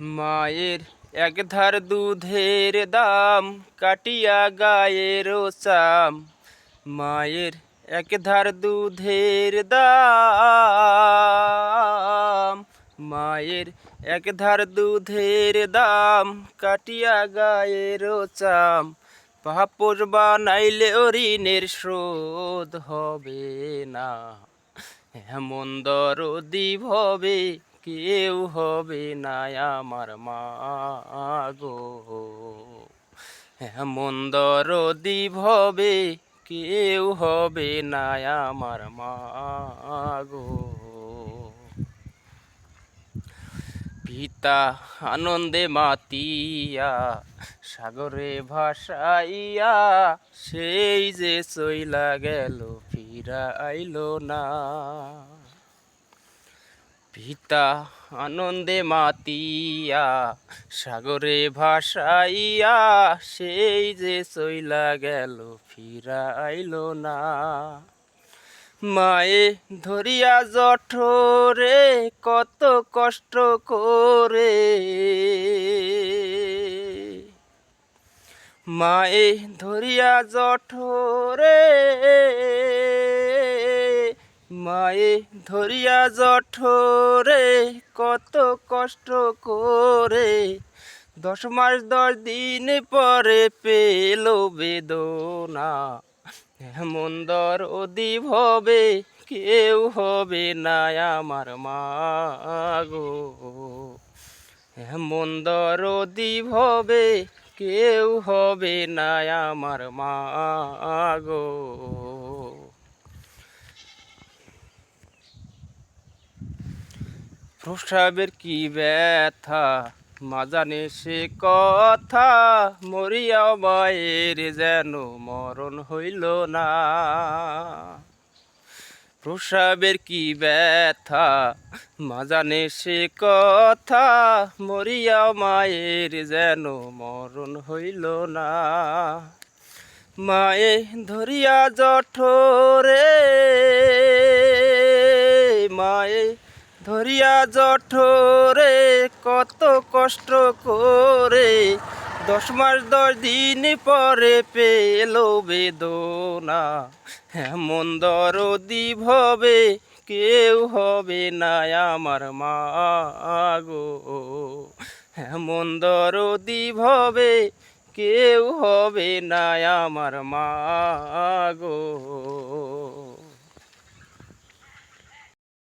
মায়ের এক ধার দুধের দাম কাটিয়া গায়ের চাম। মায়ের এক ধার দুধের দাম, মায়ের এক ধার দুধের দাম কাটিয়া গায়ের চাম। পাপড় বানাইলে ঋণের শোধ হবে না এমন দরদি ভবে কেউ হবে না আমার মা গো। এমন দরদি ভবে কেউ হবে না আমার মা গো। পিতা আনন্দে মাতিয়া, সাগরে ভাসাইয়া, সেই যে চইলা গেল ফিরা আইলো না। পিতা আনন্দে মাতিয়া, সাগরে ভাসাইয়া, সেই যে চইলা গেল ফিরা আইলো না। মায়ে ধরিয়া জঠরে কত কষ্ট করে। মায়ে ধরিয়া জঠরে ধরিয়া জঠরে কত কষ্ট করে। দশ মাস দশ দিন পরে পেল বেদনা। এমন দর অদি ভবে কেউ হবে না আমার মা গো। এমন দর অদি ভবে কেউ হবে না আমার মা গো। প্রসাবের কি ব্যথা? মা জানে সে কথা মরিয়া মায়ের যেন মরণ হইল না। প্রসাবের কি ব্যথা? মা জানে সে কথা মরিয়া মায়ের যেন মরণ হইল না। মায়ে ধরিয়া জঠরে ধরিয়া জঠরে কত কষ্ট করে। দশ মাস দশ দিন পরে পেল বেদনা। এমন দরদি ভবে কেউ হবে না আমার মা গো। এমন দরদি ভবে কেউ হবে না আমার মা গো।